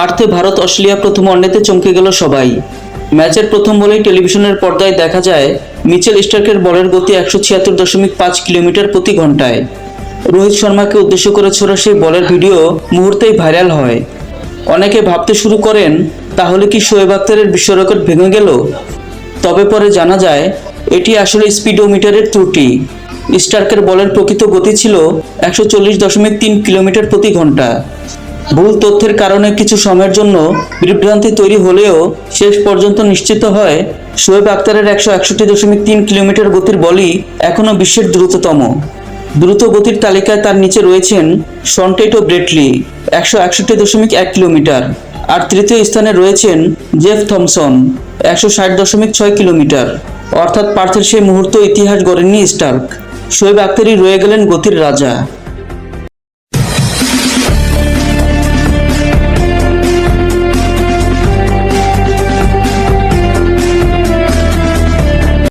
পার্থে Bharat Australia প্রথম ওয়ানডেতে চমকে গেল সবাই। ম্যাচের প্রথম বলেই টেলিভিশনের পর্দায় দেখা যায়, মিচেল স্টার্কের বলের গতি একশো ছিয়াত্তর দশমিক পাঁচ কিলোমিটার প্রতি ঘন্টায় রোহিত শর্মাকে উদ্দেশ্য করে ছোড়া সেই বলের ভিডিও মুহূর্তেই ভাইরাল হয়। অনেকে ভাবতে শুরু করেন, তাহলে কি শোয়েব আক্তারের বিশ্ব রেকর্ড ভেঙে গেল? তবে পরে জানা যায়, এটি আসলে স্পিডোমিটারের ত্রুটি। স্টার্কের বলের প্রকৃত গতি ছিল একশো চল্লিশ দশমিক তিন কিলোমিটার প্রতি ঘণ্টা ভুল তথ্যের কারণে কিছু সময়ের জন্য বিভ্রান্তি তৈরি হলেও শেষ পর্যন্ত নিশ্চিত হয়, শোয়েব আক্তারের একশো একষট্টি দশমিক তিন কিলোমিটার গতির বলই এখনও বিশ্বের দ্রুততম। দ্রুত গতির তালিকায় তার নিচে রয়েছেন সন্টেটো ব্রেটলি একশো একষট্টি দশমিক এক কিলোমিটার। আর তৃতীয় স্থানে রয়েছেন জেফ থমসন, একশো ষাট দশমিক ছয় কিলোমিটার। অর্থাৎ পার্থের সেই মুহূর্ত ইতিহাস গড়েননি স্টার্ক। শোয়েব আক্তারই রয়ে গেলেন গতির রাজা।